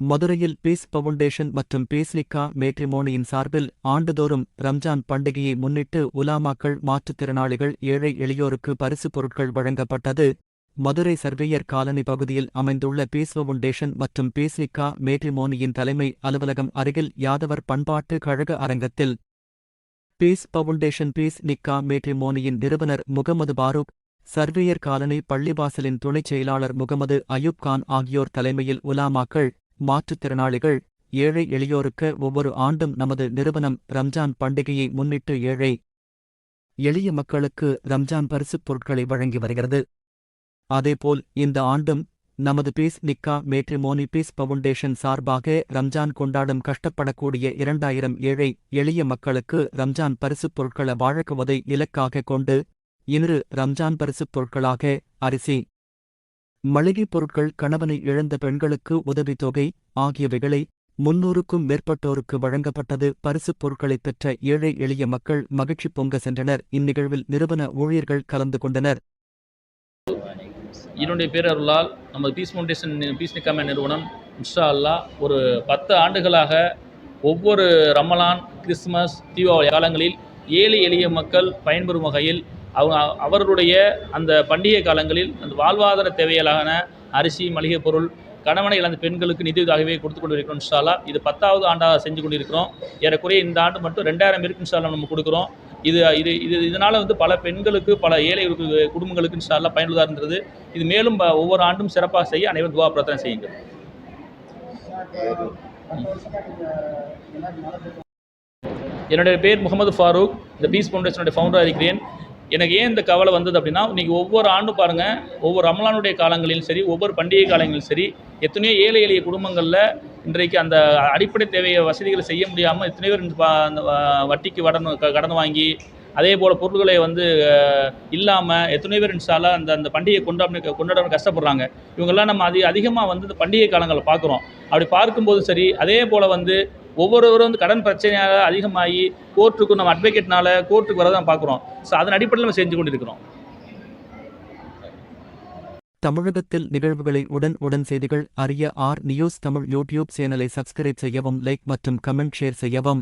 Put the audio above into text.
மதுரையில் piece foundation மற்றும் பீஸ்லிக்கா மேட்ரிமோனியின் சார்பில் ஆண்டுதோறும் ரம்ஜான் பண்டிகையை முன்னிட்டு உலாமாக்கள் மாற்றுத்திறனாளிகள் ஏழை எளியோருக்கு பரிசுப் பொருட்கள் வழங்கப்பட்டது. மதுரை சர்வேயர் காலனி பகுதியில் அமைந்துள்ள பீஸ் பவுண்டேஷன் மற்றும் பீஸ்லிக்கா மேட்ரிமோனியின் தலைமை அலுவலகம் அருகில் யாதவர் பண்பாட்டு கழக அரங்கத்தில் பீஸ் பவுண்டேஷன் பீஸ் நிக்கா மேட்ரிமோனியின் நிறுவனர் முகமது பாரூக் சர்வேயர் காலனி பள்ளிவாசலின் துணைச் செயலாளர் முகமது அயூப் கான் ஆகியோர் தலைமையில் உலாமாக்கள் மாற்றுத்திறனாளிகள் ஏழை எளியோருக்கு ஒவ்வொரு ஆண்டும் நமது நிறுவனம் ரம்ஜான் பண்டிகையை முன்னிட்டு ஏழை எளிய மக்களுக்கு ரம்ஜான் பரிசுப் பொருட்களை வழங்கி வருகிறது. அதேபோல் இந்த ஆண்டும் நமது பீஸ் நிக்கா மேட்ரிமோனி பீஸ் பவுண்டேஷன் சார்பாக ரம்ஜான் கொண்டாடும் கஷ்டப்படக்கூடிய இரண்டாயிரம் ஏழை எளிய மக்களுக்கு ரம்ஜான் பரிசுப் பொருட்களை வழங்குவதை இலக்காக கொண்டு இன்று ரம்ஜான் பரிசுப் பொருட்களாக அரிசி மளிகைப் பொருட்கள் கணவனை இழந்த பெண்களுக்கு உதவித்தொகை ஆகியவைகளை முன்னூறுக்கும் மேற்பட்டோருக்கு வழங்கப்பட்டது. பரிசுப் பொருட்களைப் பெற்ற ஏழை எளிய மக்கள் மகிழ்ச்சி பொங்க சென்றனர். இந்நிகழ்வில் நிறுவன ஊழியர்கள் கலந்து கொண்டனர். என்னுடைய பேரருளால் நமது பீஸ் ஃபவுண்டேஷன் பீஸ் நிக்காம நிறுவனம் இன்ஷா அல்லாஹ் ஒரு பத்து ஆண்டுகளாக ஒவ்வொரு ரமலான் கிறிஸ்துமஸ் தீபாவளி காலங்களில் ஏழை எளிய மக்கள் பயன்பெறும் வகையில் அவங்க அவர்களுடைய அந்த பண்டிகை காலங்களில் அந்த வாழ்வாதார தேவைகளான அரிசி மளிகை பொருள் கணவனை இழந்த பெண்களுக்கு நிதியுதவியாகவே கொடுத்து கொண்டு இருக்கிறோம் இன்ஷா இது பத்தாவது ஆண்டாக செஞ்சு கொண்டிருக்கிறோம். ஏறக்குறைய இந்த ஆண்டு மட்டும் ரெண்டாயிரம் பேருக்கு இன்ஷா நம்ம கொடுக்குறோம். இது இது இது இதனால் வந்து பல பெண்களுக்கு பல ஏழை குடும்பங்களுக்கு இன்ஷா பயனுள்ளதாக இருந்தது. இது மேலும் ஒவ்வொரு ஆண்டும் சிறப்பாக செய்ய அனைவரும் துவா பிரார்த்தனை செய்யுங்கள். என்னுடைய பேர் முகமது ஃபாரூக். இந்த பீஸ் ஃபவுண்டேஷனுடைய ஃபவுண்டராக இருக்கிறேன். எனக்கு ஏன் இந்த கவலை வந்தது அப்படின்னா இன்றைக்கி ஒவ்வொரு ஆண்டும் பாருங்கள் ஒவ்வொரு ரமலானுடைய காலங்களிலும் சரி ஒவ்வொரு பண்டிகை காலங்களிலும் சரி எத்தனையோ ஏழை எளிய குடும்பங்களில் இன்றைக்கு அந்த அடிப்படை தேவையை வசதிகளை செய்ய முடியாமல் எத்தனையோ பேர் அந்த வட்டிக்கு கடன் க- கடன் வாங்கி அதே போல் பொருட்களை வந்து இல்லாமல் எத்தனையோ பேர் இன்ஷால்லா அந்த அந்த பண்டிகையை கொண்டாட கொண்டாட கஷ்டப்படுறாங்க. இவங்கெல்லாம் நம்ம அதிக அதிகமாக வந்து இந்த பண்டிகை காலங்களை பார்க்குறோம். அப்படி பார்க்கும்போது சரி அதே போல் வந்து ஒவ்வொருவரும் வந்து கடன் பிரச்சனையாக அதிகமாகி கோர்ட்டுக்கு நம்ம அட்வொகேட்னால கோர்ட்டுக்கு வரதான் பார்க்குறோம். ஸோ அதன் அடிப்படையில் நம்ம செஞ்சு கொண்டிருக்கிறோம். தமிழகத்தில் நிகழ்வுகளை உடன் உடன் செய்திகள் அறிய ஆர் நியூஸ் தமிழ் யூடியூப் சேனலை சப்ஸ்கிரைப் செய்யவும் லைக் மற்றும் கமெண்ட் ஷேர் செய்யவும்.